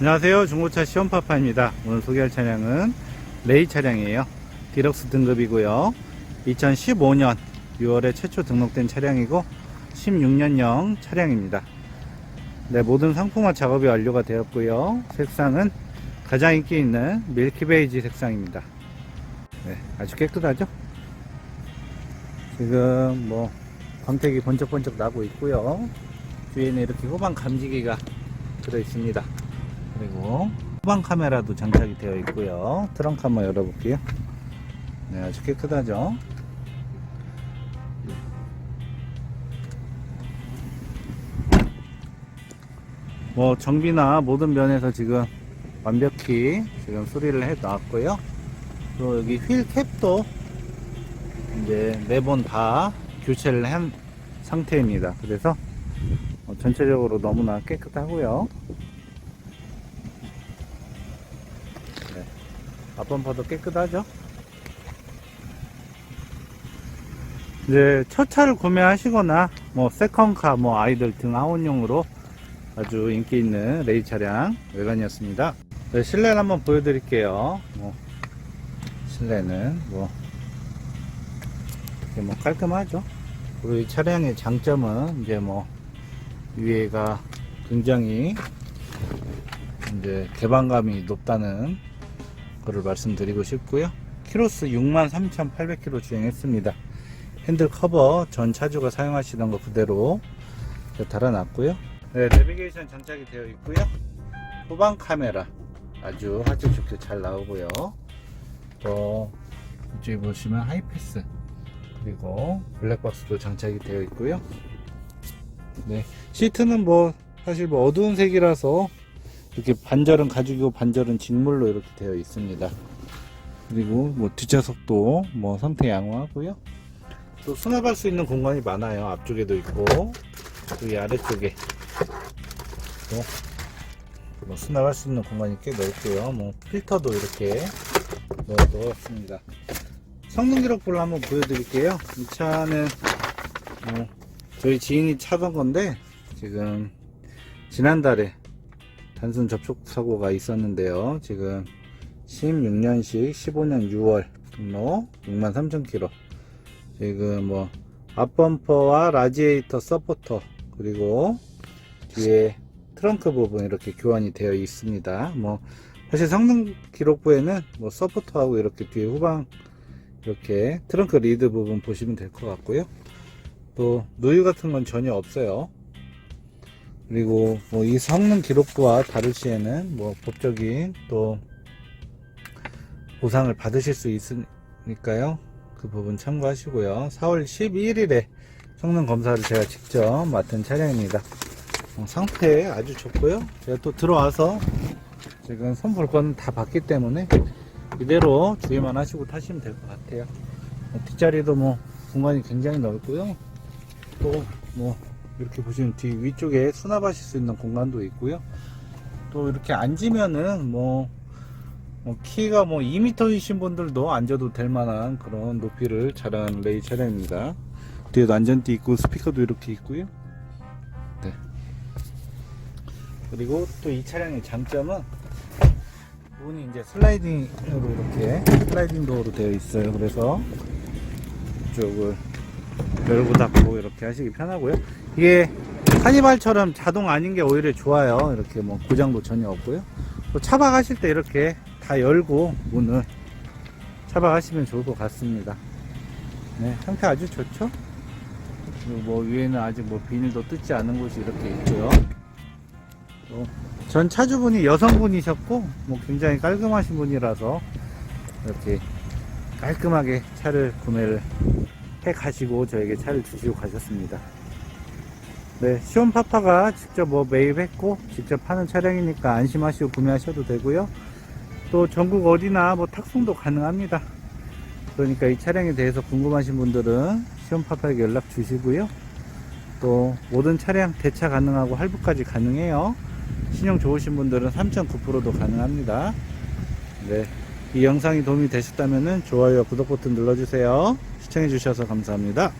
안녕하세요. 중고차 시험파파입니다. 오늘 소개할 차량은 레이 차량이에요. 디럭스 등급이고요. 2015년 6월에 최초 등록된 차량이고 16년형 차량입니다. 네, 모든 상품화 작업이 완료가 되었고요. 색상은 가장 인기 있는 밀키 베이지 색상입니다. 네, 아주 깨끗하죠? 지금 뭐 광택이 번쩍번쩍 나고 있고요. 뒤에는 이렇게 후방 감지기가 들어 있습니다 그리고 후방 카메라도 장착이 되어 있고요. 트렁크 한번 열어볼게요. 네 아주 깨끗하죠? 뭐 정비나 모든 면에서 지금 완벽히 지금 수리를 해 놨고요. 또 여기 휠 캡도 이제 네 번 다 교체를 한 상태입니다. 그래서 어, 전체적으로 너무나 깨끗하고요 앞범퍼도 깨끗하죠? 이제 첫 차를 구매하시거나 뭐 세컨카 뭐 아이들 등 하원용으로 아주 인기 있는 레이 차량 외관이었습니다. 네, 실내를 한번 보여드릴게요. 뭐 실내는 뭐 이렇게 뭐 깔끔하죠? 이 차량의 장점은 이제 뭐 위에가 굉장히 이제 개방감이 높다는 거를 말씀드리고 싶고요. 키로수 63,800km 주행했습니다. 핸들 커버 전 차주가 사용하시던 거 그대로 달아놨고요. 네, 내비게이션 장착이 되어 있고요. 후방 카메라 아주 화질 좋게 잘 나오고요. 또 이쪽에 보시면 하이패스 그리고 블랙박스도 장착이 되어 있고요. 네, 시트는 뭐 사실 뭐 어두운 색이라서 이렇게 반절은 가죽이고 반절은 직물로 이렇게 되어 있습니다. 그리고 뭐 뒷좌석도 뭐 상태 양호하고요. 또 수납할 수 있는 공간이 많아요. 앞쪽에도 있고 여기 아래쪽에 또뭐 수납할 수 있는 공간이 꽤 넓고요. 뭐 필터도 이렇게 넣었습니다. 성능 기록부를 한번 보여드릴게요. 이 차는 뭐 저희 지인이 차던 건데 지금 지난달에 단순 접촉 사고가 있었는데요. 지금 16년식 15년 6월 등록 63,000km 지금 뭐 앞범퍼와 라지에이터 서포터 그리고 뒤에 트렁크 부분 이렇게 교환이 되어 있습니다. 뭐 사실 성능 기록부에는 뭐 서포터하고 이렇게 뒤에 후방 이렇게 트렁크 리드 부분 보시면 될 것 같고요. 또 누유 같은 건 전혀 없어요. 그리고 뭐 이 성능 기록부와 다를 시에는 뭐 법적인 또 보상을 받으실 수 있으니까요. 그 부분 참고하시고요. 4월 12일에 성능 검사를 제가 직접 맡은 차량입니다. 어, 상태 아주 좋고요. 제가 또 들어와서 지금 거는 다 봤기 때문에 이대로 주의만 하시고 타시면 될 것 같아요. 어, 뒷자리도 뭐 공간이 굉장히 넓고요. 또 뭐 이렇게 보시면 뒤 위쪽에 수납하실 수 있는 공간도 있고요. 또 이렇게 앉으면은 뭐, 뭐 키가 뭐 2m이신 분들도 앉아도 될 만한 그런 높이를 자랑하는 레이 차량입니다. 뒤에도 안전띠 있고 스피커도 이렇게 있고요. 네. 그리고 또 이 차량의 장점은 문이 이제 슬라이딩으로 이렇게 슬라이딩 도어로 되어 있어요. 그래서 이쪽을 열고 닫고 이렇게 하시기 편하고요. 이게 카니발처럼 자동 아닌 게 오히려 좋아요. 이렇게 뭐 고장도 전혀 없고요. 또 차박하실 때 이렇게 다 열고 문을 차박하시면 좋을 것 같습니다. 네, 상태 아주 좋죠? 뭐 위에는 아직 뭐 비닐도 뜯지 않은 곳이 이렇게 있고요. 또전 차주분이 여성분이셨고 뭐 굉장히 깔끔하신 분이라서 이렇게 깔끔하게 차를 구매를 해 가시고 저에게 차를 주시고 가셨습니다. 네, 시온파파가 직접 뭐 매입했고 직접 파는 차량이니까 안심하시고 구매하셔도 되고요. 또 전국 어디나 뭐 탁송도 가능합니다. 그러니까 이 차량에 대해서 궁금하신 분들은 시온파파에게 연락 주시고요. 또 모든 차량 대차 가능하고 할부까지 가능해요. 신용 좋으신 분들은 3.9%도 가능합니다. 네. 이 영상이 도움이 되셨다면 좋아요와 구독 버튼 눌러주세요. 시청해주셔서 감사합니다.